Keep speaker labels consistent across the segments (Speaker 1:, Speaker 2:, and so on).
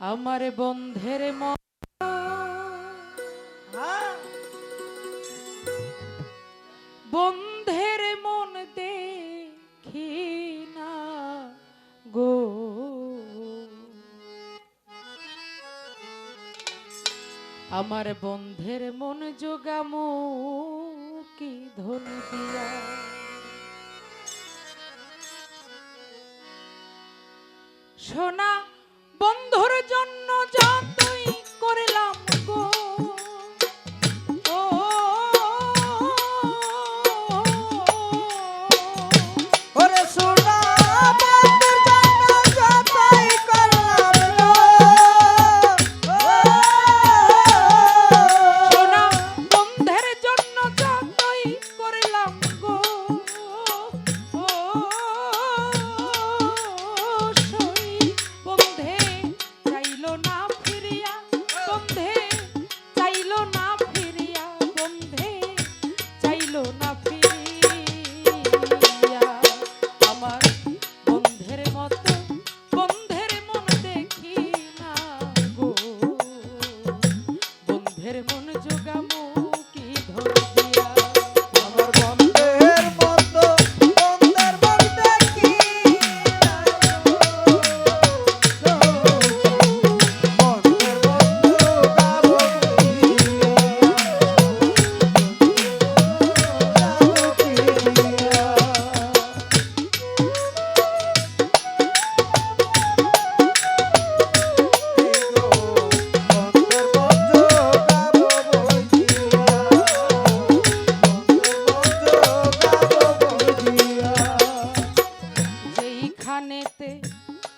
Speaker 1: আমার বন্ধের বন্ধের মন দেখি না গো। আমার বন্ধের মন যোগাম কি ধন দিয়া। সোনা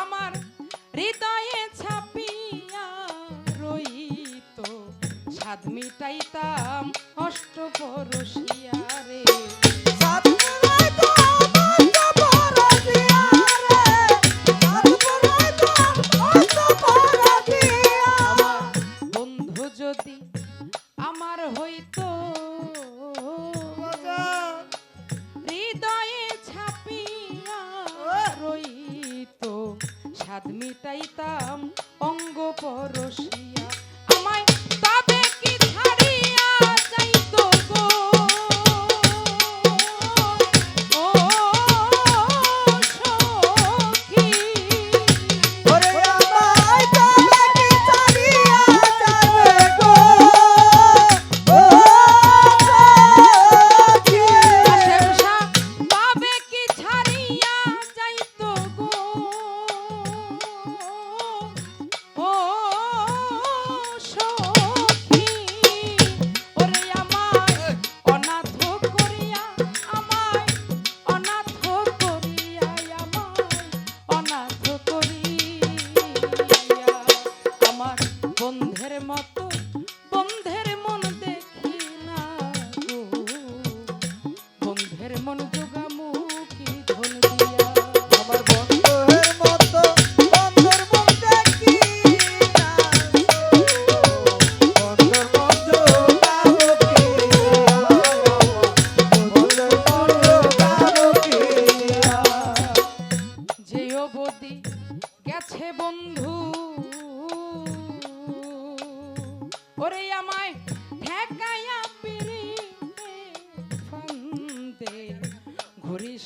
Speaker 1: আমার হৃদয়ে ছাপিয়া রইত সাধ মিটাইতাম অষ্ট পরশিয়া রে। বন্ধু যদি আমার হইতো সাদ মিটাইতাম অঙ্গ পরশিয়া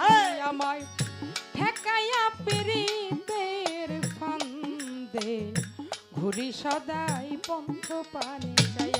Speaker 1: হ্যাঁ। আমায় ঠেকাইয়া পিরিতের ফান্দে ঘুরি সদাই বন্ধ পানে চাই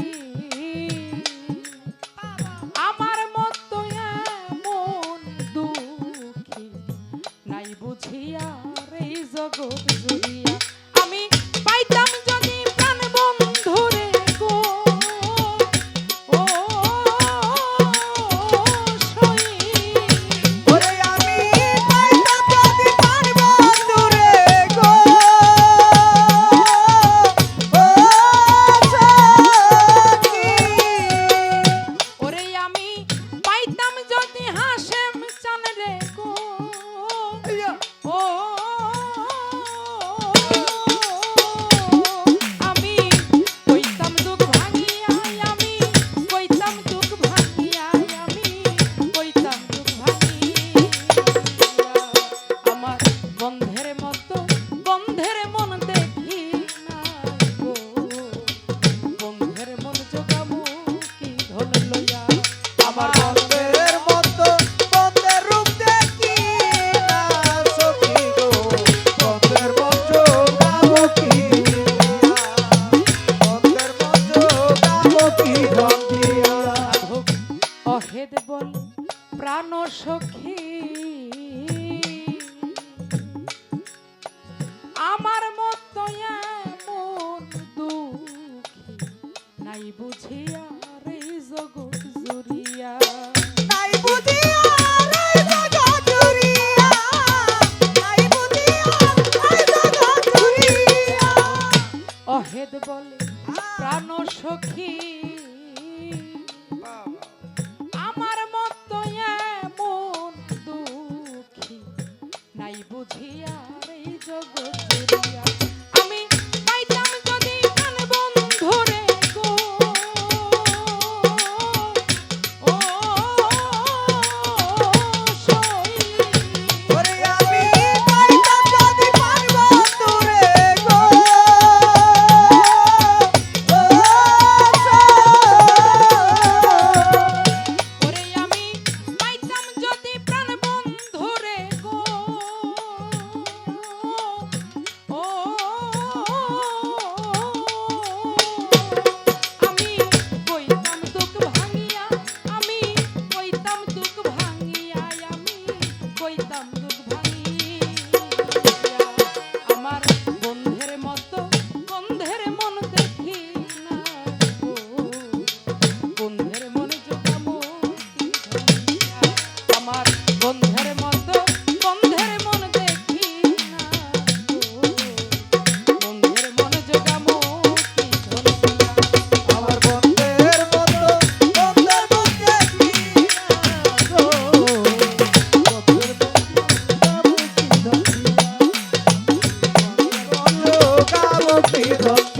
Speaker 1: feet up.